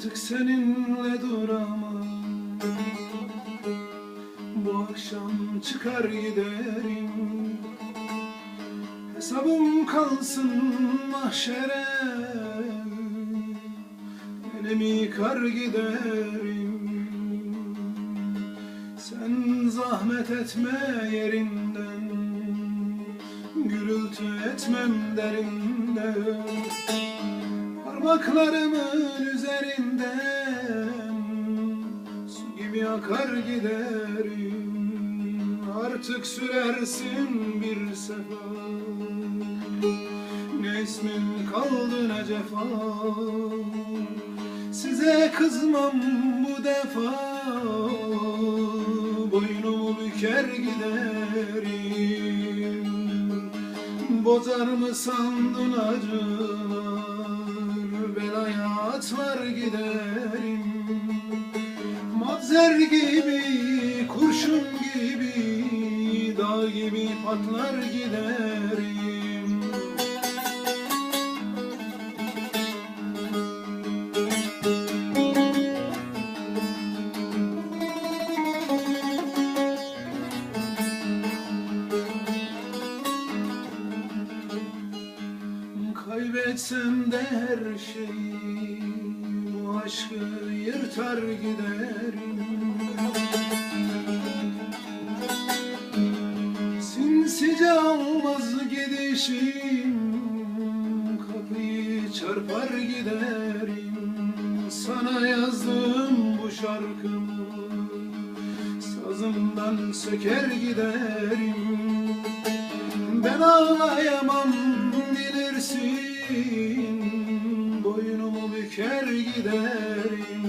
Artık seninle duramam. Bu akşam çıkar giderim. Hesabım kalsın mahşere. Elimi yıkar giderim. Sen zahmet etme yerinden. Gürültü etmem derinden Parmaklarımın üzerinden Su gibi akar giderim Artık sürersin bir sefa Ne ismin kaldı ne cefa. Size kızmam bu defa. Boynumu büker giderim Bozar mı sandın acılar Belaya atlar giderim. Mavzer gibi, kurşun gibi Dağ gibi patlar giderim Kaybetsem de her şeyi Bu aşkı yırtar giderim Sinsice almaz gidişim Kapıyı çarpar giderim. Sana yazdım bu şarkımı Sazımdan söker giderim. Ben ağlayamam bilirsin Boynumu büker giderim.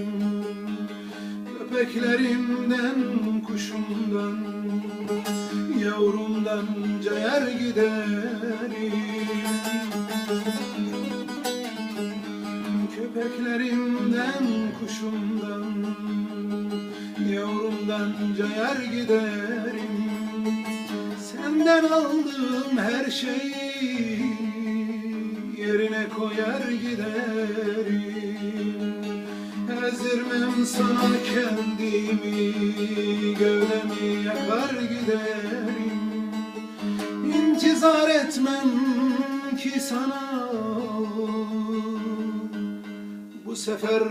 Köpeklerimden, kuşumdan Yavrumdan cayar giderim. Köpeklerimden, kuşumdan Yavrumdan cayar giderim. Senden aldığım her şeyi yerine koyar giderim. Ezdirmem sana kendimi gövdemi yakar giderim. İntizar etmem ki sana. Bu sefer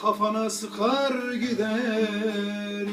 kafana sıkar giderim